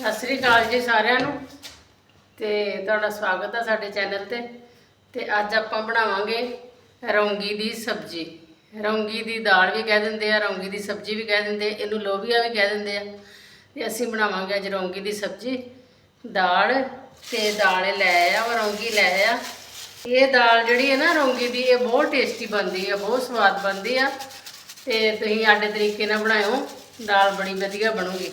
ਸਤਿ ਸ੍ਰੀ ਅਕਾਲ ਜੀ ਸਾਰਿਆਂ ਨੂੰ। ਤੇ ਤੁਹਾਡਾ ਸਵਾਗਤ ਹੈ ਸਾਡੇ ਚੈਨਲ ਤੇ। ਤੇ ਅੱਜ ਆਪਾਂ ਬਣਾਵਾਂਗੇ ਰੌਂਗੀ ਦੀ ਸਬਜ਼ੀ। ਰੌਂਗੀ ਦੀ ਦਾਲ ਵੀ ਕਹਿ ਦਿੰਦੇ ਆ, ਰੌਂਗੀ ਦੀ ਸਬਜ਼ੀ ਵੀ ਕਹਿ ਦਿੰਦੇ ਇਹਨੂੰ ਲੋਬੀਆ ਵੀ ਕਹਿ ਦਿੰਦੇ ਆ। ਤੇ ਅਸੀਂ ਬਣਾਵਾਂਗੇ ਅੱਜ ਰੌਂਗੀ ਦੀ ਸਬਜ਼ੀ। ਦਾਲ ਤੇ ਦਾਲ ਲੈ ਆ, ਉਹ ਰੌਂਗੀ ਲੈ ਆ। ਇਹ ਦਾਲ ਜਿਹੜੀ ਹੈ ਨਾ ਰੌਂਗੀ ਦੀ, ਇਹ ਬਹੁਤ ਟੇਸਟੀ ਬਣਦੀ ਆ ਬਹੁਤ ਸਵਾਦ ਬਣਦੀ ਆ। ਤੇ ਤੁਸੀਂ ਆਡੇ ਤਰੀਕੇ ਨਾਲ ਬਣਾਇਓ, ਦਾਲ ਬੜੀ ਵਧੀਆ ਬਣੂਗੀ।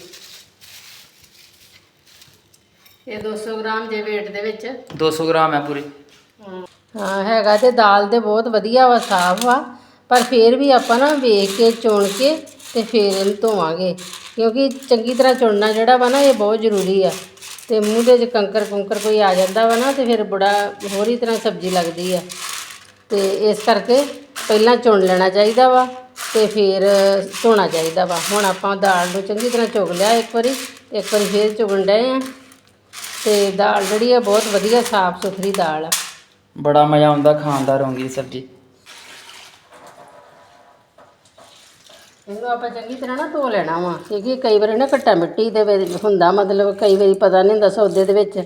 ਇਹ 200 ਗ੍ਰਾਮ ਜੇ weight ਦੇ ਵਿੱਚ। 200 ਗ੍ਰਾਮ ਹੈ ਪੂਰੀ। ਹਾਂ ਹੈਗਾ ਤੇ ਦਾਲ ਤੇ ਬਹੁਤ ਵਧੀਆ ਵਾ ਸਾਫ਼ ਵਾ। ਪਰ ਫੇਰ ਵੀ ਆਪਾਂ ਨਾ ਵੇਖ ਕੇ ਚੁਣ ਕੇ ਤੇ ਫੇਰ ਇਹਨੂੰ ਧੋਵਾਂਗੇ। ਕਿਉਂਕਿ ਚੰਗੀ ਤਰ੍ਹਾਂ ਚੁਣਨਾ ਜਿਹੜਾ ਵਾ ਨਾ ਇਹ ਬਹੁਤ ਜ਼ਰੂਰੀ ਆ। ਤੇ ਮੂੰਹ ਦੇ 'ਚ ਕੰਕਰ ਕੁੰਕਰ ਕੋਈ ਆ ਜਾਂਦਾ ਵਾ ਨਾ ਤੇ ਫਿਰ ਬੜਾ ਹੋਰ ਹੀ ਤਰ੍ਹਾਂ ਸਬਜ਼ੀ ਲੱਗਦੀ ਆ। ਤੇ ਇਸ ਕਰਕੇ ਪਹਿਲਾਂ ਚੁਣ ਲੈਣਾ ਚਾਹੀਦਾ ਵਾ ਤੇ ਫਿਰ ਧੋਣਾ ਚਾਹੀਦਾ ਵਾ। ਹੁਣ ਆਪਾਂ ਦਾਲ ਨੂੰ ਚੰਗੀ ਤਰ੍ਹਾਂ ਚੁਗ ਲਿਆ ਇੱਕ ਵਾਰੀ ਇੱਕ ਵਾਰੀ ਫੇਰ ਚੁਗਣ ਡਏ ਆ। ਤੇ ਦਾਲ ਜਿਹੜੀ ਆ ਬਹੁਤ ਵਧੀਆ ਸਾਫ਼ ਸੁਥਰੀ ਦਾਲ ਆ। ਬੜਾ ਮਜ਼ਾ ਆਉਂਦਾ ਖਾਣ ਦਾ ਰੋਂਗੀ ਸਬਜ਼ੀ। ਇਹਨੂੰ ਆਪਾਂ ਚੰਗੀ ਤਰ੍ਹਾਂ ਨਾ ਧੋ ਲੈਣਾ ਵਾ ਕਿਉਂਕਿ ਕਈ ਵਾਰੀ ਨਾ ਘੱਟਾ ਮਿੱਟੀ ਦੇ ਵਿੱਚ ਹੁੰਦਾ ਮਤਲਬ ਕਈ ਵਾਰੀ ਪਤਾ ਨਹੀਂ ਹੁੰਦਾ ਸੌਦੇ ਦੇ ਵਿੱਚ।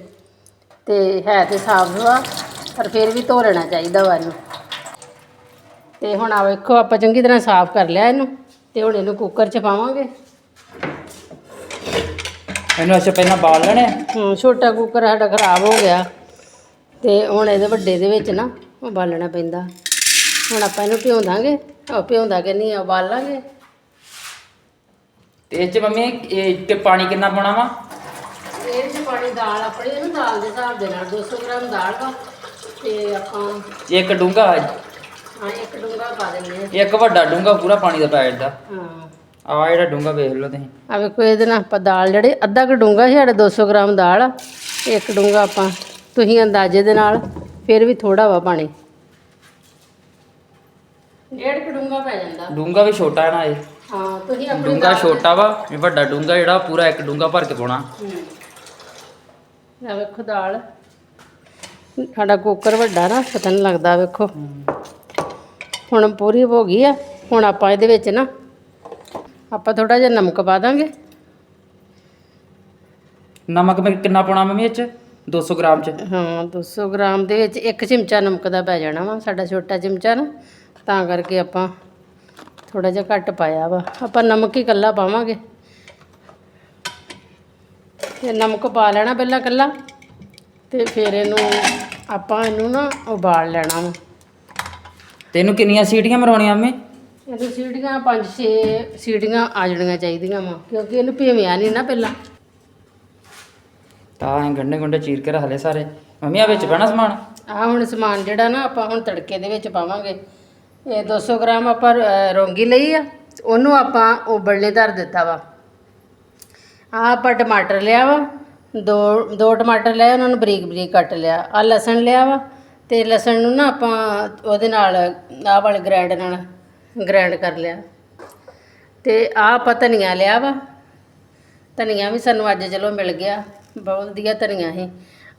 ਤੇ ਹੈ ਤੇ ਸਾਫ਼ ਵਾ ਪਰ ਫਿਰ ਵੀ ਧੋ ਲੈਣਾ ਚਾਹੀਦਾ ਵਾ ਇਹਨੂੰ। ਤੇ ਹੁਣ ਆ ਵੇਖੋ ਆਪਾਂ ਚੰਗੀ ਤਰ੍ਹਾਂ ਸਾਫ਼ ਕਰ ਲਿਆ ਇਹਨੂੰ ਤੇ ਹੁਣ ਇਹਨੂੰ ਕੁੱਕਰ 'ਚ ਪਾਵਾਂਗੇ। ਇਹਨੂੰ ਅੱਛਾ ਪਹਿਲਾਂ ਬਾਲ ਲੈਣੇ ਆ। ਹੂੰ ਛੋਟਾ ਕੁੱਕਰ ਸਾਡਾ ਖਰਾਬ ਹੋ ਗਿਆ। ਤੇ ਹੁਣ ਇਹਦੇ ਵੱਡੇ ਦੇ ਵਿੱਚ ਨਾ ਉਬਾਲਣਾ ਪੈਂਦਾ। ਹੁਣ ਆਪਾਂ ਇਹਨੂੰ ਭਿਉਂ ਦਾਂਗੇ ਉਹ ਭਿਉਂਦਾ ਕਿ ਨਹੀਂ ਉਬਾਲਾਂਗੇ ਤੇ ਇਹ ਚ ਮੰਮੀ ਇਹ ਤੇ ਪਾਣੀ ਕਿੰਨਾ ਪਾਉਣਾ ਵਾ? ਇਹ ਚ ਪਾਣੀ ਦਾਲ ਆਪਣੀ ਇਹਨੂੰ ਦਾਲ ਦੇ ਹਿਸਾਬ ਦੇ ਨਾਲ 200 ਗ੍ਰਾਮ ਦਾਲ ਵਾ। ਤੇ ਆਪਾਂ ਇੱਕ ਡੂੰਗਾ ਹਾਂ ਇੱਕ ਡੂੰਗਾ ਪਾ ਦਿੰਦੇ ਆ ਇੱਕ ਵੱਡਾ ਡੂੰਗਾ ਪੂਰਾ ਪਾਣੀ ਦਾ ਪੈ ਜਾਂਦਾ ਹਾਂ। ਆ ਜਿਹੜਾ ਡੂੰਗਾ ਵੇਖ ਲਓ ਤੁਸੀਂ। ਆ ਵੇਖੋ ਇਹਦੇ ਨਾਲ ਆਪਾਂ ਦਾਲ ਜਿਹੜੇ ਅੱਧਾ ਕੁ ਡੂੰਗਾ ਸੀ ਸਾਡੇ 200 ਗ੍ਰਾਮ ਦਾਲ ਆ। ਇੱਕ ਡੂੰਗਾ ਆਪਾਂ ਤੁਸੀਂ ਅੰਦਾਜ਼ੇ ਦੇ ਨਾਲ ਫਿਰ ਵੀ ਥੋੜਾ ਵਾ ਪਾਣੀ। ਡੇਢ ਕੁ ਡੂੰਗਾ ਪੈ ਜਾਂਦਾ। ਡੂੰਗਾ ਵੀ ਛੋਟਾ ਹੈ ਨਾ ਇਹ। ਹਾਂ ਤੁਸੀਂ ਆਪਣੀ ਡੂੰਗਾ ਛੋਟਾ ਵਾ ਇਹ ਵੱਡਾ ਡੂੰਗਾ ਜਿਹੜਾ ਪੂਰਾ ਇੱਕ ਡੂੰਗਾ ਭਰ ਕੇ ਪਾਉਣਾ। ਆ ਵੇਖੋ ਦਾਲ। ਸਾਡਾ ਕੁੱਕਰ ਵੱਡਾ ਨਾ ਪਤਾ ਨਹੀਂ ਲੱਗਦਾ ਵੇਖੋ। ਹੁਣ ਪੂਰੀ ਹੋ ਗਈ ਆ। ਹੁਣ ਆਪਾਂ ਇਹਦੇ ਵਿੱਚ ਨਾ ਆਪਾਂ ਥੋੜਾ ਜਿਹਾ ਨਮਕ ਪਾ ਦਾਂਗੇ। ਨਮਕ ਮੈਂ ਕਿੰਨਾ ਪਾਉਣਾ ਮੰਮੀ ਇਹ ਚ? 200 ਗ੍ਰਾਮ ਚ। ਹਾਂ 200 ਗ੍ਰਾਮ ਦੇ ਵਿੱਚ ਇੱਕ ਚਮਚਾ ਨਮਕ ਦਾ ਪੈ ਜਾਣਾ ਵਾ ਸਾਡਾ ਛੋਟਾ ਚਮਚਾ ਨਾ। ਤਾਂ ਕਰਕੇ ਆਪਾਂ ਥੋੜਾ ਜਿਹਾ ਘੱਟ ਪਾਇਆ ਵਾ। ਆਪਾਂ ਨਮਕ ਹੀ ਕੱਲਾ ਪਾਵਾਂਗੇ। ਤੇ ਨਮਕ ਪਾ ਲੈਣਾ ਪਹਿਲਾਂ ਕੱਲਾ ਤੇ ਫਿਰ ਇਹਨੂੰ ਆਪਾਂ ਇਹਨੂੰ ਨਾ ਉਬਾਲ ਲੈਣਾ ਵਾ। ਤੇ ਇਹਨੂੰ ਕਿੰਨੀਆਂ ਸੀਟੀਆਂ ਮਰਵਾਉਣੀਆਂ ਮੰਮੀ? ਇਹਨੂੰ ਸੀਟੀਆਂ 5-6 ਸੀਟੀਆਂ ਆ ਜਾਣੀਆਂ ਚਾਹੀਦੀਆਂ ਵਾ ਕਿਉਂਕਿ ਇਹਨੂੰ ਭੇਵਿਆ ਨਹੀਂ ਨਾ ਪਹਿਲਾਂ। ਤਾਂ ਇਹ ਗੰਡੇ ਗੁੰਡੇ ਚੀਰ ਕੇ ਰੱਖ ਲਏ ਸਾਰੇ। ਮੰਮੀ ਆ ਵਿੱਚ ਪੈਣਾ ਸਮਾਨ? ਆਹ ਹੁਣ ਸਮਾਨ ਜਿਹੜਾ ਨਾ ਆਪਾਂ ਹੁਣ ਤੜਕੇ ਦੇ ਵਿੱਚ ਪਾਵਾਂਗੇ। ਇਹ 200 ਗ੍ਰਾਮ ਆਪਾਂ ਅ, ਰੋਂਗੀ ਲਈ ਆ ਉਹਨੂੰ ਆਪਾਂ ਉਬਲਣੇ ਧਰ ਦਿੱਤਾ ਵਾ। ਆਹ ਆਪਾਂ ਟਮਾਟਰ ਲਿਆ ਵਾ ਦੋ ਦੋ ਟਮਾਟਰ ਲਏ ਉਹਨਾਂ ਨੂੰ ਬਰੀਕ ਬਰੀਕ ਕੱਟ ਲਿਆ। ਆ ਲਸਣ ਲਿਆ ਵਾ ਤੇ ਲਸਣ ਨੂੰ ਨਾ ਆਪਾਂ ਉਹਦੇ ਨਾਲ ਆਹ ਵਾਲੇ ਗ੍ਰਾਈਂਡ ਨਾਲ ਗ੍ਰਾਈਂਡ ਕਰ ਲਿਆ। ਤੇ ਆਹ ਆਪਾਂ ਧਨੀਆ ਲਿਆ ਵਾ। ਧਨੀਆ ਵੀ ਸਾਨੂੰ ਅੱਜ ਚਲੋ ਮਿਲ ਗਿਆ। ਬਹੁਤ ਵਧੀਆ ਧਨੀਆ ਸੀ।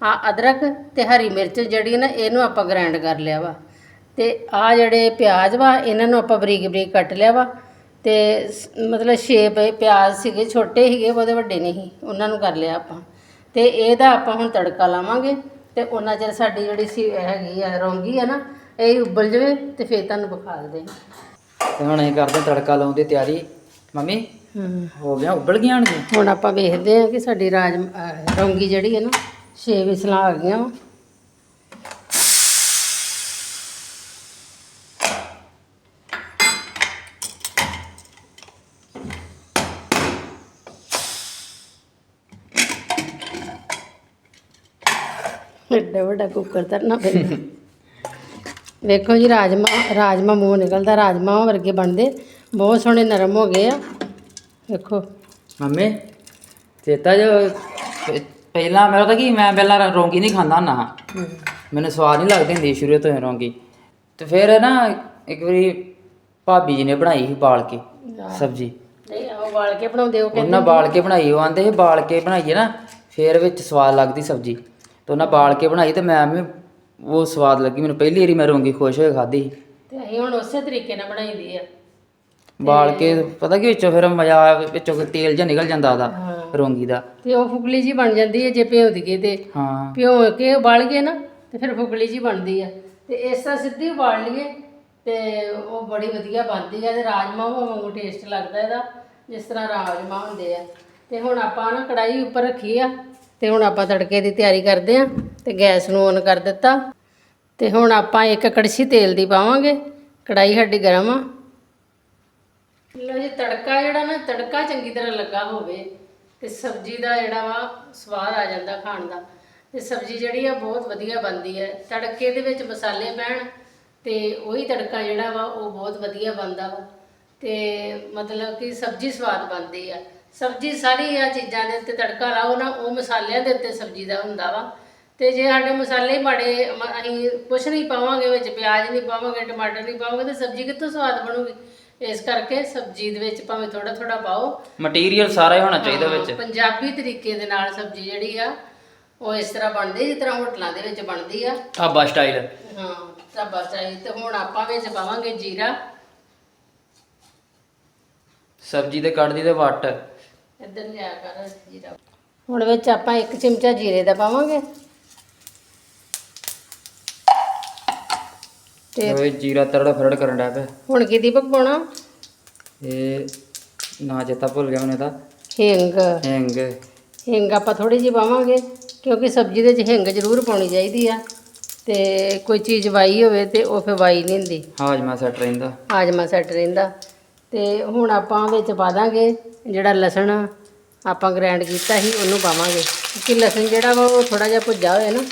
ਆ ਅਦਰਕ ਤੇ ਹਰੀ ਮਿਰਚ ਜਿਹੜੀ ਨਾ, ਇਹਨੂੰ ਆਪਾਂ ਗ੍ਰਾਈਂਡ ਕਰ ਲਿਆ ਵਾ। ਤੇ ਆ ਜਿਹੜੇ ਪਿਆਜ਼ ਵਾ, ਇਹਨਾਂ ਨੂੰ ਆਪਾਂ ਬਰੀਕ ਬਰੀਕ ਕੱਟ ਲਿਆ ਵਾ। ਤੇ ਸ- ਮਤਲਬ ਸ਼ੇਪ ਪਿਆਜ਼ ਸੀਗੇ, ਛੋਟੇ ਸੀਗੇ ਉਹਦੇ ਵੱਡੇ ਨਹੀਂ ਸੀ। ਉਹਨਾਂ ਨੂੰ ਕਰ ਲਿਆ ਆਪਾਂ। ਤੇ ਇਹਦਾ ਆਪਾਂ ਹੁਣ ਤੜਕਾ ਲਾਵਾਂਗੇ। ਤੇ ਉਹਨਾਂ ਚਿਰ ਸਾਡੀ ਜਿਹੜੀ ਸੀ ਹੈਗੀ ਆ, ਰੌਂਗੀ ਆ ਨਾ, ਇਹ ਉਬਲ ਜਵੇ ਤੇ ਫੇਰ ਤੁਹਾਨੂੰ ਵਿਖਾ ਦੇ ਤੇ ਹੁਣ ਅਸੀਂ ਕਰਦੇ ਹਾਂ ਤੜਕਾ ਲਾਉਣ ਦੀ ਤਿਆਰੀ। ਮੰਮੀ ਹਾਂ। ਹੋ ਗਿਆ ਉਬਲ ਗਈਆਂ ਹੁਣ ਆਪਾਂ ਵੇਖਦੇ ਹਾਂ ਕਿ ਸਾਡੀ ਰਾਜ ਅਹ ਰੌਂਗੀ ਜਿਹੜੀ ਹੈ ਨਾ ਛੇ ਵਿਸਲਾਂ ਆ ਗਈਆਂ ਵਾ। ਐਡਾ ਵੱਡਾ ਕੁੱਕਰ ਧਰਨਾ ਪੈਂਦਾ। ਵੇਖੋ ਜੀ ਰਾਜਮਾ ਰਾਜਮਾ ਮੂੰਹ ਨਿਕਲਦਾ ਰਾਜਮਾ ਵਰਗੇ ਬਣਦੇ। ਬਹੁਤ ਸੋਹਣੇ ਨਰਮ ਹੋ ਗਏ ਆ। ਵੇਖੋ। ਮੰਮੀ ਚੇਤਾ ਜੋ ਪ- ਪਹਿਲਾਂ ਮੇਰਾ ਤਾਂ ਕੀ ਮੈਂ ਪਹਿਲਾਂ ਰੋਂਗੀ ਨਹੀਂ ਖਾਂਦਾ ਨਾ ਮੈਨੂੰ ਸਵਾਦ ਨਹੀਂ ਲੱਗਦੀ ਹੁੰਦੀ ਸ਼ੁਰੂ ਤੋਂ ਹੀ ਰੋਂਗੀ। ਤੇ ਫਿਰ ਨਾ ਇੱਕ ਵਾਰੀ ਭਾਬੀ ਜੀ ਨੇ ਬਣਾਈ ਸੀ ਬਾਲ ਕੇ ਸਬਜੀ। ਨਹੀਂ ਉਹ ਵਾਲ ਕੇ ਬਣਾਉਂਦੇ ਉਹ ਉਹਨਾਂ ਬਾਲ ਕੇ ਬਣਾਈ ਉਹ ਆਂਦੇ ਸੀ ਬਾਲ ਕੇ ਬਣਾਈਏ ਨਾ ਫੇਰ ਵਿੱਚ ਸਵਾਦ ਲੱਗਦੀ ਸਬਜੀ। ਤੇ ਉਹਨਾਂ ਬਾਲ ਕੇ ਬਣਾਈ ਤੇ ਮੈਂ ਵੀ ਉਹ ਸਵਾਦ ਲੱਗੀ ਮੈਨੂੰ ਪਹਿਲੀ ਵਾਰੀ ਮੈਂ ਰੋਂਗੀ ਖੁਸ਼ ਹੋਏ ਖਾਧੀ ਸੀ। ਤੇ ਅਸੀਂ ਹੁਣ ਉਸੇ ਤਰੀਕੇ ਨਾਲ ਬਣਾਈਦੀ ਆ। ਬਾਲ ਕੇ ਪਤਾ ਕੀ ਵਿੱਚੋਂ ਫਿਰ ਮਜ਼ਾ ਵਿੱਚੋਂ ਤੇਲ ਜਿਹਾ ਨਿਕਲ ਜਾਂਦਾ ਉਹਦਾ ਹਾਂ। ਰੋਂਗੀ ਦਾ। ਤੇ ਉਹ ਫੁਗਲੀ ਜੀ ਬਣ ਜਾਂਦੀ ਹੈ ਜੇ ਭਿਓ ਦਈਏ ਤੇ ਹਾਂ। ਭਿਓ ਕੇ ਉਬਾਲ ਗਏ ਨਾ ਤੇ ਫਿਰ ਫੁਗਲੀ ਜੀ ਬਣਦੀ ਆ। ਤੇ ਇਸ ਤਰ੍ਹਾਂ ਸਿੱਧੀ ਉਬਾਲ ਲਈਏ ਤੇ ਉਹ ਬੜੀ ਵਧੀਆ ਬਣਦੀ ਆ ਤੇ ਰਾਜਮਾ ਵਾਂਗੂ ਟੇਸਟ ਲੱਗਦਾ ਇਹਦਾ ਜਿਸ ਤਰ੍ਹਾਂ ਰਾਜਮਾ ਹੁੰਦੇ ਆ। ਤੇ ਹੁਣ ਆਪਾਂ ਨਾ ਕੜਾਈ ਉੱਪਰ ਰੱਖੀ ਆ ਤੇ ਹੁਣ ਆਪਾਂ ਤੜਕੇ ਦੀ ਤਿਆਰੀ ਕਰਦੇ ਆ ਤੇ ਗੈਸ ਨੂੰ ਔਨ ਕਰ ਦਿੱਤਾ। ਤੇ ਹੁਣ ਆਪਾਂ ਇੱਕ ਕੜਛੀ ਤੇਲ ਦੀ ਪਾਵਾਂਗੇ। ਕੜਾਈ ਸਾਡੀ ਗਰਮ ਆ। ਲਓ ਜੀ, ਤੜਕਾ ਜਿਹੜਾ ਨਾ, ਤੜਕਾ ਚੰਗੀ ਤਰ੍ਹਾਂ ਲੱਗਾ ਹੋਵੇ ਤੇ ਸਬਜ਼ੀ ਦਾ ਜਿਹੜਾ ਵਾ, ਸਵਾਦ ਆ ਜਾਂਦਾ ਖਾਣ ਦਾ। ਤੇ ਸਬਜ਼ੀ ਜਿਹੜੀ ਆ, ਬਹੁਤ ਵਧੀਆ ਬਣਦੀ ਹੈ। ਤੜਕੇ ਦੇ ਵਿੱਚ ਮਸਾਲੇ ਪੈਣ ਤੇ ਉਹੀ ਤੜਕਾ ਜਿਹੜਾ ਵਾ, ਉਹ ਬਹੁਤ ਵਧੀਆ ਬਣਦਾ ਵਾ। ਤੇ ਮਤਲਬ ਕਿ ਸਬਜ਼ੀ ਸਵਾਦ ਬਣਦੀ ਆ। ਸਬਜ਼ੀ ਸਾਰੀ ਆ ਚੀਜ਼ਾਂ ਦੇ ਉੱਤੇ ਤੜਕਾ ਲਾਓ ਨਾ ਉਹ ਮਸਾਲਿਆਂ ਦੇ ਉੱਤੇ ਸਬਜ਼ੀ ਦਾ ਹੁੰਦਾ ਵਾ। ਤੇ ਜੇ ਸਾਡੇ ਮਸਾਲੇ ਮਾੜੇ ਮ- ਅਸੀਂ ਕੁਛ ਨਹੀਂ ਪਾਵਾਂਗੇ ਵਿੱਚ ਪਿਆਜ਼ ਨਹੀਂ ਪਾਵਾਂਗੇ ਟਮਾਟਰ ਨਹੀਂ ਪਾਵਾਂਗੇ ਤੇ ਸਬਜ਼ੀ ਕਿੱਥੋਂ ਸਵਾਦ ਬਣੂਗੀ? ਇਸ ਕਰਕੇ ਸਬਜ਼ੀ ਦੇ ਵਿੱਚ ਭਾਵੇਂ ਥੋੜਾ ਥੋੜਾ ਪਾਓ। ਮਟੀਰੀਅਲ ਸਾਰਾ ਹੀ ਹੋਣਾ ਚਾਹੀਦਾ ਹਾਂ, ਵਿੱਚ। ਪੰਜਾਬੀ ਤਰੀਕੇ ਦੇ ਨਾਲ ਸਬਜ਼ੀ ਜਿਹੜੀ ਆ ਉਹ ਇਸ ਤਰ੍ਹਾਂ ਬਣਦੀ ਜਿਸ ਤਰ੍ਹਾਂ ਹੋਟਲਾਂ ਦੇ ਵਿੱਚ ਬਣਦੀ ਆ। ਢਾਬਾ ਸਟਾਈਲ ਹਾਂ ਢਾਬਾ ਚਾਹੀ ਤੇ ਹੁਣ ਆਪਾਂ ਵਿੱਚ ਪਾਵਾਂਗੇ ਜੀਰਾ। ਸਬਜ਼ੀ ਤੇ ਕੱਢਦੀ ਤੇ ਵੱਟ। ਇੱਧਰ ਲਿਆ ਕਰ ਜੀਰਾ ਹੁਣ ਵਿੱਚ ਆਪਾਂ ਇੱਕ ਚਮਚਾ ਜੀਰੇ ਦਾ ਪਾਵਾਂਗੇ। ਤੇ ਓਏ ਜੀਰਾ ਤਰੜਾ ਫਰੜ ਕਰਨ ਡਿਆ ਪਿਆ। ਹੁਣ ਕੀ ਦੀਪਕ ਪਾਉਣਾ? ਇਹ ਨਾ ਚੇਤਾ ਭੁੱਲ ਗਿਆ ਮੈਨੂੰ ਇਹਦਾ। ਹਿੰਗ। ਹਿੰਗ। ਹਿੰਗ ਆਪਾਂ ਥੋੜੀ ਜਿਹੀ ਪਾਵਾਂਗੇ ਕਿਉਂਕਿ ਸਬਜ਼ੀ ਦੇ ਵਿੱਚ ਹਿੰਗ ਜ਼ਰੂਰ ਪਾਉਣੀ ਚਾਹੀਦੀ ਆ। ਤੇ ਕੋਈ ਚੀਜ਼ ਵਾਈ ਹੋਵੇ ਤੇ ਉਹ ਫਿਰ ਵਾਈ ਨਹੀਂ ਹੁੰਦੀ। ਹਾਜਮਾ ਸੈੱਟ ਰਹਿੰਦਾ। ਹਾਜਮਾ ਸੈੱਟ ਰਹਿੰਦਾ। ਤੇ ਹੁਣ ਆਪਾਂ ਵਿੱਚ ਪਾ ਦਾਂਗੇ ਜਿਹੜਾ ਲਸਣ ਆਪਾਂ ਗ੍ਰਾਈਂਡ ਕੀਤਾ ਸੀ ਉਹਨੂੰ ਪਾਵਾਂਗੇ। ਕਿਉਂਕਿ ਲਸਣ ਜਿਹੜਾ ਵਾ ਉਹ ਥੋੜਾ ਜਿਹਾ ਭੁੱਜਾ ਹੋਏ ਨਾ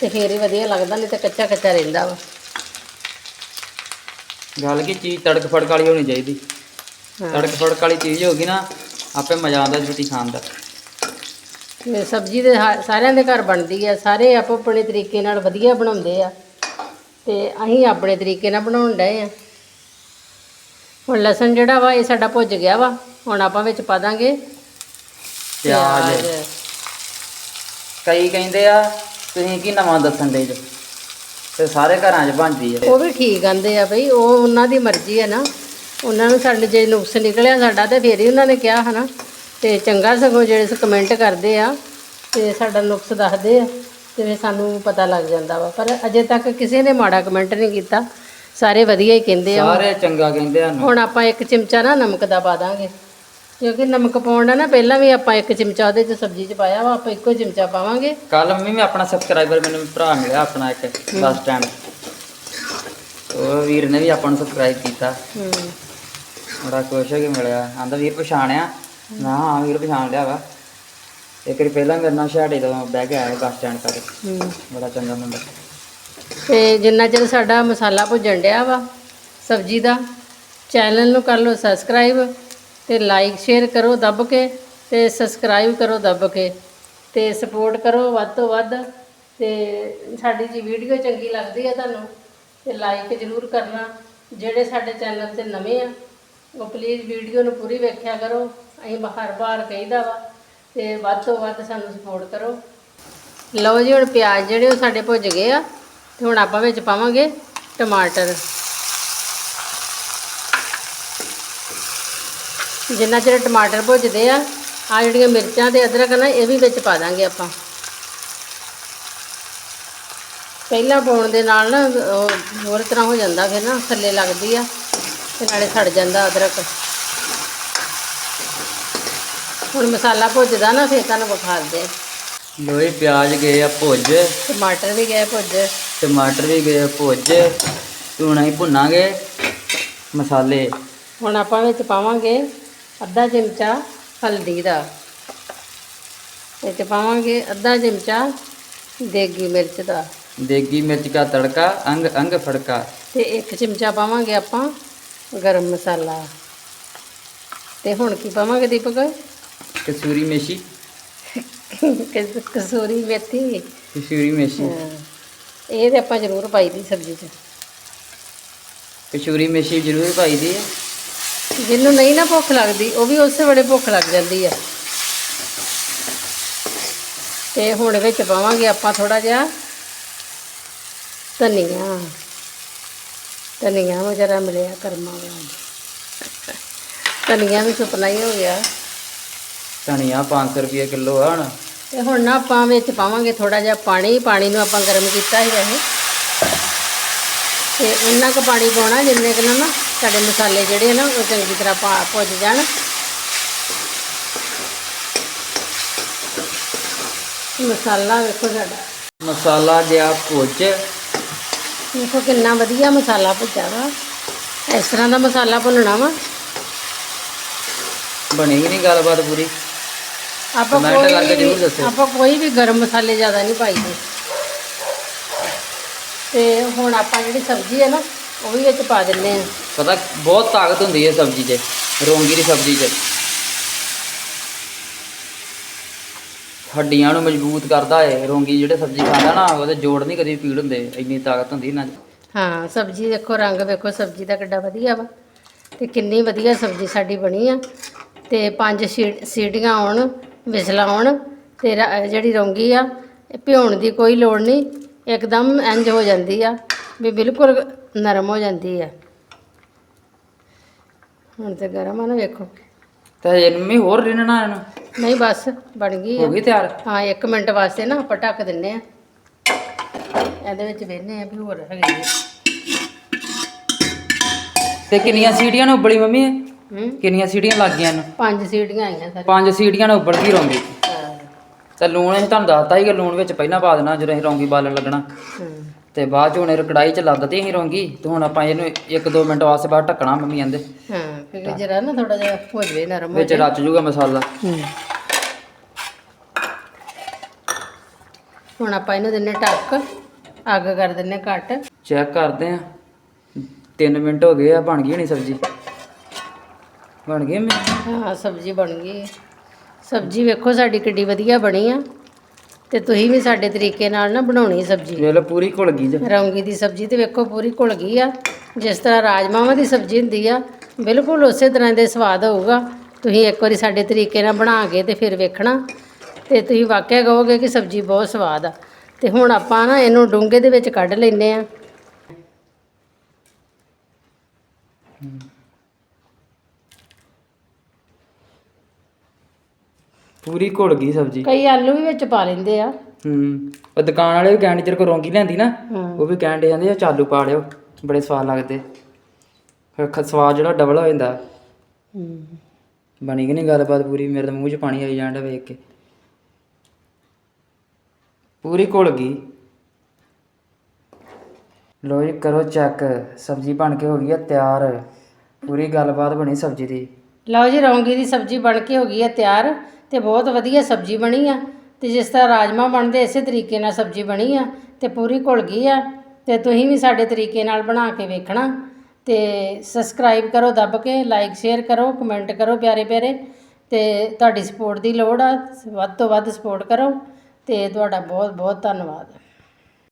ਤੇ ਫੇਰ ਹੀ ਵਧੀਆ ਲੱਗਦਾ ਨਹੀਂ ਤੇ ਕੱਚਾ ਕੱਚਾ ਰਹਿੰਦਾ ਵਾ। ਗੱਲ ਕੀ ਚੀਜ਼ ਤੜਕ ਫੜਕ ਵਾਲੀ ਹੋਣੀ ਚਾਹੀਦੀ। ਤੜਕ ਫੜਕ ਵਾਲੀ ਚੀਜ਼ ਹੋ ਗਈ ਨਾ ਆਪੇ ਮਜ਼ਾ ਆਉਂਦਾ ਰੋਟੀ ਖਾਣ ਦਾ। ਤੇ ਸਬਜ਼ੀ ਦੇ ਸਾਰਿਆਂ ਦੇ ਘਰ ਬਣਦੀ ਆ ਸਾਰੇ ਆਪੋ ਆਪਣੇ ਤਰੀਕੇ ਨਾਲ ਵਧੀਆ ਬਣਾਉਂਦੇ ਆ। ਤੇ ਅਸੀਂ ਆਪਣੇ ਤਰੀਕੇ ਨਾਲ ਬਣਾਉਣ ਡਏ ਆ। ਹੁਣ ਲਸਣ ਜਿਹੜਾ ਵਾ ਇਹ ਸਾਡਾ ਭੁੱਜ ਗਿਆ ਵਾ। ਹੁਣ ਆਪਾਂ ਵਿੱਚ ਪਾ ਦਾਂਗੇ ਪਿਆਜ਼। ਕਈ ਕਹਿੰਦੇ ਆ ਤੁਸੀਂ ਕੀ ਨਵਾਂ ਦੱਸਣ ਦੇ ਜੋ? ਤੇ ਸਾਰੇ ਘਰਾਂ 'ਚ ਬਣਦੀ ਆ। ਉਹ ਵੀ ਠੀਕ ਆਂਦੇ ਆ ਬਈ ਉਹ ਉਹਨਾਂ ਦੀ ਮਰਜ਼ੀ ਹੈ ਨਾ। ਉਹਨਾਂ ਨੂੰ ਸਾਡੇ ਜੇ ਨੁਕਸ ਨਿਕਲਿਆ ਸਾਡਾ ਤੇ ਫੇਰ ਹੀ ਉਹਨਾਂ ਨੇ ਕਿਹਾ ਹਨਾ। ਤੇ ਚੰਗਾ ਸਗੋਂ ਜਿਹੜੇ ਕਮੈਂਟ ਕਰਦੇ ਆ ਤੇ ਸਾਡਾ ਨੁਕਸ ਦੱਸਦੇ ਆ ਤੇ ਸਾਨੂੰ ਪਤਾ ਲੱਗ ਜਾਂਦਾ ਵਾ। ਪਰ ਅਜੇ ਤੱਕ ਕਿਸੇ ਨੇ ਮਾੜਾ ਕਮੈਂਟ ਨਹੀਂ ਕੀਤਾ। ਸਾਰੇ ਵਧੀਆ ਹੀ ਕਹਿੰਦੇ ਆ ਸਾਰੇ ਚੰਗਾ ਕਹਿੰਦੇ ਆ ਹੁਣ ਆਪਾਂ ਇੱਕ ਚਮਚਾ ਨਾ ਨਮਕ ਦਾ ਪਾ ਦਾਂਗੇ। ਕਿਉਂਕਿ ਨਮਕ ਪਾਉਣ ਨਾ ਪਹਿਲਾਂ ਵੀ ਆਪਾਂ ਇੱਕ ਚਮਚਾ ਉਹਦੇ ਚ ਸਬਜ਼ੀ ਚ ਪਾਇਆ ਵਾ ਆਪਾਂ ਇੱਕੋ ਚਮਚਾ ਪਾਵਾਂਗੇ। ਕੱਲ ਮੰਮੀ ਮੈਂ ਆਪਣਾ ਸਬਸਕ੍ਰਾਈਬਰ ਮੈਨੂੰ ਭਰਾ ਮਿਲਿਆ ਆਪਣਾ ਇੱਕ ਬੱਸ ਸਟੈਂਡ ਉਹ ਵੀਰ ਨੇ ਵੀ ਆਪਾਂ ਨੂੰ ਸਬਸਕ੍ਰਾਈਬ ਕੀਤਾ। ਹੂੰ। ਬੜਾ ਖੁਸ਼ ਹੋ ਕੇ ਮਿਲਿਆ। ਆਂਦਾ ਵੀਰ ਪਛਾਣਿਆ? ਕਿਹਾ ਹਾਂ ਵੀਰ ਪਛਾਣ ਲਿਆ ਵਾ। ਇੱਕ ਵਾਰੀ ਪਹਿਲਾਂ ਮੇਰੇ ਨਾਲ ਛਾੜੇ ਤੋਂ ਬਹਿ ਕੇ ਆਇਆ ਬੱਸ ਸਟੈਂਡ ਤੱਕ। ਹੂੰ। ਬੜਾ ਚੰਗਾ ਮੁੰਡਾ। ਤੇ ਜਿੰਨਾ ਚਿਰ ਸਾਡਾ ਮਸਾਲਾ ਭੁੱਜਣ ਡਿਆ ਵਾ ਸਬਜ਼ੀ ਦਾ ਚੈਨਲ ਨੂੰ ਕਰ ਲਓ ਸਬਸਕ੍ਰਾਈਬ ਤੇ ਲਾਈਕ ਸ਼ੇਅਰ ਕਰੋ ਦੱਬ ਕੇ ਤੇ ਸਬਸਕ੍ਰਾਈਬ ਕਰੋ ਦੱਬ ਕੇ ਤੇ ਸਪੋਰਟ ਕਰੋ ਵੱਧ ਤੋਂ ਵੱਧ ਤੇ ਸਾਡੀ ਜੀ ਵੀਡੀਓ ਚੰਗੀ ਲੱਗਦੀ ਹੈ ਤੁਹਾਨੂੰ ਤੇ ਲਾਈਕ ਜ਼ਰੂਰ ਕਰਨਾ। ਜਿਹੜੇ ਸਾਡੇ ਚੈਨਲ ਤੇ ਨਵੇਂ ਆ, ਉਹ ਪਲੀਜ਼ ਵੀਡੀਓ ਨੂੰ ਪੂਰੀ ਵੇਖਿਆ ਕਰੋ। ਅਸੀਂ ਹਰ ਵਾਰ ਕਹਿੰਦਾ ਵਾ ਤੇ ਵੱਧ ਤੋਂ ਵੱਧ ਸਾਨੂੰ ਸਪੋਰਟ ਕਰੋ। ਲਓ ਜੀ, ਹੁਣ ਪਿਆਜ਼ ਜਿਹੜੇ ਉਹ ਸਾਡੇ ਭੁੱਜ ਗਏ ਆ। ਤੇ ਹੁਣ ਆਪਾਂ ਵਿੱਚ ਪਾਵਾਂਗੇ ਟਮਾਟਰ। ਜਿੰਨਾ ਚਿਰ ਟਮਾਟਰ ਭੁੱਜਦੇ ਆ ਆ ਜਿਹੜੀਆਂ ਮਿਰਚਾਂ ਤੇ ਅਦਰਕ ਨਾ ਇਹ ਵੀ ਵਿੱਚ ਪਾ ਦਾਂਗੇ ਆਪਾਂ। ਪਹਿਲਾਂ ਪਾਉਣ ਦੇ ਨਾਲ ਨਾ ਹੋਰ ਤਰ੍ਹਾਂ ਹੋ ਜਾਂਦਾ ਫਿਰ ਨਾ ਥੱਲੇ ਲੱਗਦੀ ਆ ਤੇ ਨਾਲੇ ਸੜ ਜਾਂਦਾ ਅਦਰਕ। ਹੁਣ ਮਸਾਲਾ ਭੁੱਜਦਾ ਨਾ ਫਿਰ ਤੁਹਾਨੂੰ ਵਿਖਾਉਂਦੇ ਆ। ਲੋਏ ਪਿਆਜ਼ ਗਏ ਆ ਭੁੱਜ। ਟਮਾਟਰ ਵੀ ਗਏ ਭੁੱਜ। ਟਮਾਟਰ ਵੀ ਗਏ ਭੁੱਜ ਹੁਣ ਅਸੀਂ ਭੁੰਨਾਂਗੇ ਮਸਾਲੇ। ਹੁਣ ਆਪਾਂ ਵਿੱਚ ਪਾਵਾਂਗੇ ਅੱਧਾ ਚਮਚਾ ਹਲਦੀ ਦਾ। ਵਿੱਚ ਪਾਵਾਂਗੇ ਅੱਧਾ ਚਮਚਾ ਦੇਗੀ ਮਿਰਚ ਦਾ। ਦੇਗੀ ਮਿਰਚ ਦਾ ਤੜਕਾ ਅੰਗ ਅੰਗ ਫੜਕਾ। ਤੇ ਇੱਕ ਚਮਚਾ ਪਾਵਾਂਗੇ ਆਪਾਂ ਗਰਮ ਮਸਾਲਾ। ਤੇ ਹੁਣ ਕੀ ਪਾਵਾਂਗੇ ਦੀਪਕ? ਕਸੂਰੀ ਮੇਥੀ। ਕਸ- ਕਸੂਰੀ ਮੇਥੀ। ਕਸੂਰੀ ਮੇਥੀ। ਹਾਂ। ਇਹ ਤੇ ਆਪਾਂ ਜ਼ਰੂਰ ਪਾਈ ਦੀ ਸਬਜ਼ੀ 'ਚ। ਕਸੂਰੀ ਮੇਥੀ ਜ਼ਰੂਰ ਪਾਈ ਦੀ ਹੈ ਜਿਹਨੂੰ ਨਹੀਂ ਨਾ ਭੁੱਖ ਲੱਗਦੀ ਉਹ ਵੀ ਉਸੇ ਵੇਲੇ ਭੁੱਖ ਲੱਗ ਜਾਂਦੀ ਆ। ਤੇ ਹੁਣ ਵਿੱਚ ਪਾਵਾਂਗੇ ਆਪਾਂ ਥੋੜਾ ਜਿਹਾ ਧਨੀਆ। ਧਨੀਆ ਵਗੈਰਾ ਮਿਲਿਆ ਕਰਮਾ ਵਾਲਾ ਧਨੀਆ ਵੀ ਸੁਪਨਾ ਹੀ ਹੋ ਗਿਆ। ਧਨੀਆ 500 ਰੁਪਏ ਕਿਲੋ ਆ ਹੁਣ। ਤੇ ਹੁਣ ਨਾ ਆਪਾਂ ਵਿੱਚ ਪਾਵਾਂਗੇ ਥੋੜਾ ਜਿਹਾ ਪਾਣੀ ਪਾਣੀ ਨੂੰ ਆਪਾਂ ਗਰਮ ਕੀਤਾ ਹੀ ਵੈਸੇ ਤੇ ਇੰਨਾ ਕੁ ਪਾਣੀ ਪਾਉਣਾ ਜਿੰਨੇ ਕੁ ਨਾ ਸਾਡੇ ਮਸਾਲੇ ਜਿਹੜੇ ਨਾ ਉਹ ਚੰਗੀ ਤਰ੍ਹਾਂ ਪਾ ਭੁੱਜ ਜਾਣ। ਮਸਾਲਾ ਵੇਖੋ ਸਾਡਾ। ਮਸਾਲਾ ਗਿਆ ਭੁੱਜ ਦੇਖੋ ਕਿੰਨਾ ਵਧੀਆ ਮਸਾਲਾ ਭੁੱਜਾ ਵਾ। ਇਸ ਤਰ੍ਹਾਂ ਦਾ ਮਸਾਲਾ ਭੁੰਨਣਾ ਵਾ। ਬਣੀ ਨਹੀਂ ਗੱਲਬਾਤ ਪੂਰੀ। ਆਪਾਂ ਕਮੈਂਟ ਕੋਈ ਕਰਕੇ ਜ਼ਰੂਰ ਵੀ ਦੱਸਿਓ। ਆਪਾਂ ਕੋਈ ਵੀ ਗਰਮ ਮਸਾਲੇ ਜ਼ਿਆਦਾ ਨਹੀਂ ਪਾਈਦੇ ਤੇ ਹੁਣ ਆਪਾਂ ਜਿਹੜੀ ਸਬਜ਼ੀ ਹੈ ਨਾ ਉਹ ਵੀ ਵਿੱਚ ਪਾ ਦਿੰਨੇ ਆ ਪਤਾ ਬਹੁਤ ਤਾਕਤ ਹੁੰਦੀ ਹੈ ਸਬਜ਼ੀ 'ਚ ਰੋਂਗੀ ਦੀ ਸਬਜ਼ੀ 'ਚ। ਹੱਡੀਆਂ ਨੂੰ ਮਜ਼ਬੂਤ ਕਰਦਾ ਹੈ ਰੋਂਗੀ ਜਿਹੜੇ ਸਬਜ਼ੀ ਖਾਂਦਾ ਨਾ ਉਹਦੇ ਜੋੜ ਨਹੀਂ ਕਦੀ ਪੀੜ ਹੁੰਦੇ ਇੰਨੀ ਤਾਕਤ ਹੁੰਦੀ ਇਹਨਾਂ 'ਚ। ਹਾਂ ਸਬਜ਼ੀ ਦੇਖੋ ਰੰਗ ਵੇਖੋ ਸਬਜ਼ੀ ਦਾ ਕਿੱਡਾ ਵਧੀਆ ਵਾ। ਤੇ ਕਿੰਨੀ ਵਧੀਆ ਸਬਜ਼ੀ ਸਾਡੀ ਬਣੀ ਆ। ਤੇ ਪੰਜ ਸੀਟੀਆਂ ਆਉਣ ਵਿਸਲਾਂ ਆਉਣ ਤੇ ਰ- ਜਿਹੜੀ ਰੋਂਗੀ ਆ ਇਹ ਭਿਉਣ ਦੀ ਕੋਈ ਲੋੜ ਨਹੀਂ ਇੱਕਦਮ ਇੰਜ ਹੋ ਜਾਂਦੀ ਆ ਵੀ ਬਿਲਕੁਲ ਨਰਮ ਹੋ ਜਾਂਦੀ ਆ। ਹੁਣ ਤੇ ਗਰਮ ਆ ਨਾ ਵੇਖੋ। ਤੇ ਇਹ ਮੰਮੀ ਹੋਰ ਰਿੰਨਣਾ ਇਹਨੂੰ? ਨਹੀਂ ਬਸ ਬਣ ਗਈ ਆ। ਹੋ ਗਈ ਤਿਆਰ? ਹਾਂ 1 ਮਿੰਟ ਵਾਸਤੇ ਨਾ ਆਪਾਂ ਢੱਕ ਦਿੰਨੇ ਆ। ਇਹਦੇ ਵਿੱਚ ਵੇਨੇ ਆ ਵੀ ਹੋਰ ਹੈਗੀ ਆ। ਤੇ ਕਿੰਨੀਆਂ ਸੀਟੀਆਂ ਨੂੰ ਉਬਲੀ ਮੰਮੀ ਇਹ? ਹੂੰ। ਕਿੰਨੀਆਂ ਸੀਟੀਆਂ ਲੱਗ ਗਈਆਂ ਇਹਨੂੰ? ਪੰਜ ਸੀਟੀਆਂ ਆਈਆਂ ਸਾਰੀਆਂ। ਪੰਜ ਸੀਟੀਆਂ ਨੂੰ ਉਬਲ ਗਈ ਰੋਂਗੀ ਤੇ ਲੂਣ ਅਸੀਂ ਤੁਹਾਨੂੰ ਦੱਸਤਾ ਸੀ ਕਿ ਲੂਣ ਵਿੱਚ ਪਹਿਲਾਂ ਪਾ ਦੇਣਾ ਜਦੋਂ ਅਸੀਂ ਰੋਂਗੀ ਬਾਲਣ ਲੱਗਣਾ। ਹੂੰ। ਤੇ ਬਾਅਦ ਚ ਹੁਣ ਇਹ ਕੜਾਈ ਚ ਲੱਦਦੇ ਅਸੀਂ ਰੋਂਗੀ ਤੇ ਹੁਣ ਆਪਾਂ ਇਹਨੂੰ 1-2 ਮਿੰਟ ਵਾਸਤੇ ਬਾਅਦ ਢੱਕਣਾ ਮੰਮੀ ਕਹਿੰਦੇ। ਹਾਂ ਕਿਉਂਕਿ ਜਰਾ ਨਾ ਥੋੜਾ ਜਿਹਾ ਹੋ ਜਵੇ ਨਰਮ ਹੋ ਵਿੱਚ ਜਾਵੇ। ਰਚ ਜੂਗਾ ਮਸਾਲਾ। ਹੂੰ। ਹੁਣ ਆਪਾਂ ਇਹਨੂੰ ਦਿੰਨੇ ਟੱਕ ਅੱਗ ਕਰ ਦਿੰਨੇ ਘੱਟ। ਚੈੱਕ ਕਰਦੇ ਆ 3 ਮਿੰਟ ਹੋ ਗਏ ਆ ਬਣ ਗਈ ਹੋਣੀ ਸਬਜ਼ੀ? ਬਣ ਗਈ ਮੰਮੀ ਹਾਂ ਸਬਜ਼ੀ ਬਣ ਗਈ। ਸਬਜ਼ੀ ਵੇਖੋ ਸਾਡੀ ਕਿੱਡੀ ਵਧੀਆ ਬਣੀ ਆ। ਤੇ ਤੁਸੀਂ ਵੀ ਸਾਡੇ ਤਰੀਕੇ ਨਾਲ ਨਾ ਬਣਾਉਣੀ ਸਬਜ਼ੀ। ਵੇਖ ਲਓ ਪੂਰੀ ਘੁਲ ਗਈ ਜੀ। ਰੌਂਗੀ ਦੀ ਸਬਜ਼ੀ ਤੇ ਵੇਖੋ ਪੂਰੀ ਘੁਲ ਗਈ ਆ। ਜਿਸ ਤਰ੍ਹਾਂ ਰਾਜਮਾਵਾਂ ਦੀ ਸਬਜ਼ੀ ਹੁੰਦੀ ਆ ਬਿਲਕੁਲ ਉਸੇ ਤਰ੍ਹਾਂ ਦੇ ਸਵਾਦ ਹੋਊਗਾ ਤੁਸੀਂ ਇੱਕ ਵਾਰੀ ਸਾਡੇ ਤਰੀਕੇ ਨਾਲ ਬਣਾ ਕੇ ਤੇ ਫਿਰ ਵੇਖਣਾ। ਤੇ ਤੁਸੀਂ ਵਾਕਿਆ ਕਹੋਗੇ ਕਿ ਸਬਜ਼ੀ ਬਹੁਤ ਸਵਾਦ ਆ। ਤੇ ਹੁਣ ਆਪਾਂ ਨਾ ਇਹਨੂੰ ਡੂੰਘੇ ਦੇ ਵਿੱਚ ਕੱਢ ਲੈਨੇ ਆ। ਪੂਰੀ ਘੁਲ ਗਈ ਸਬਜ਼ੀ। ਕਈ ਆਲੂ ਵੀ ਵਿੱਚ ਪਾ ਲੈਂਦੇ ਆ। ਹੂੰ ਉਹ ਦੁਕਾਨ ਵਾਲੇ ਵੀ ਕਹਿਣ ਚਿਰ ਕੋ ਰੋਂਗੀ ਲੈਂਦੀ ਨਾ? ਉਹ ਵੀ ਕਹਿਣ ਦੇ ਜਾਂਦੇ ਆ ਚਾਲੂ ਪਾ ਲਿਓ ਬੜੇ ਸਵਾਦ ਲੱਗਦੇ। ਫਿਰ ਖ- ਸਵਾਦ ਜਿਹੜਾ ਡਬਲ ਹੋ ਜਾਂਦਾ। ਹੂੰ। ਬਣੀ ਕਿ ਨਹੀਂ ਗੱਲਬਾਤ ਪੂਰੀ? ਮੇਰੇ ਤਾਂ ਮੂੰਹ 'ਚ ਪਾਣੀ ਆਈ ਜਾਂਦਾ ਵੇਖ ਕੇ। ਪੂਰੀ ਘੁਲ ਗਈ। ਲੋ ਜੀ ਕਰੋ ਚੈੱਕ ਸਬਜ਼ੀ ਬਣ ਕੇ ਹੋ ਗਈ ਆ ਤਿਆਰ। ਪੂਰੀ ਗੱਲਬਾਤ ਬਣੀ ਸਬਜ਼ੀ ਦੀ। ਲਓ ਜੀ, ਰੌਂਗੀ ਦੀ ਸਬਜ਼ੀ ਬਣ ਕੇ ਹੋ ਗਈ ਹੈ ਤਿਆਰ ਤੇ ਬਹੁਤ ਵਧੀਆ ਸਬਜ਼ੀ ਬਣੀ ਆ ਤੇ ਜਿਸ ਤਰ੍ਹਾਂ ਰਾਜਮਾ ਬਣਦੇ, ਇਸੇ ਤਰੀਕੇ ਨਾਲ ਸਬਜ਼ੀ ਬਣੀ ਆ ਤੇ ਪੂਰੀ ਘੁਲ ਗਈ ਆ ਤੇ ਤੁਸੀਂ ਵੀ ਸਾਡੇ ਤਰੀਕੇ ਨਾਲ ਬਣਾ ਕੇ ਵੇਖਣਾ ਤੇ ਸਬਸਕ੍ਰਾਈਬ ਕਰੋ, ਦੱਬ ਕੇ ਲਾਈਕ, ਸ਼ੇਅਰ ਕਰੋ, ਕਮੈਂਟ ਕਰੋ ਪਿਆਰੇ ਪਿਆਰੇ ਤੇ ਤੁਹਾਡੀ ਸਪੋਰਟ ਦੀ ਲੋੜ ਆ, ਵੱਧ ਤੋਂ ਵੱਧ ਸਪੋਰਟ ਕਰੋ ਤੇ ਤੁਹਾਡਾ ਬਹੁਤ ਬਹੁਤ ਧੰਨਵਾਦ।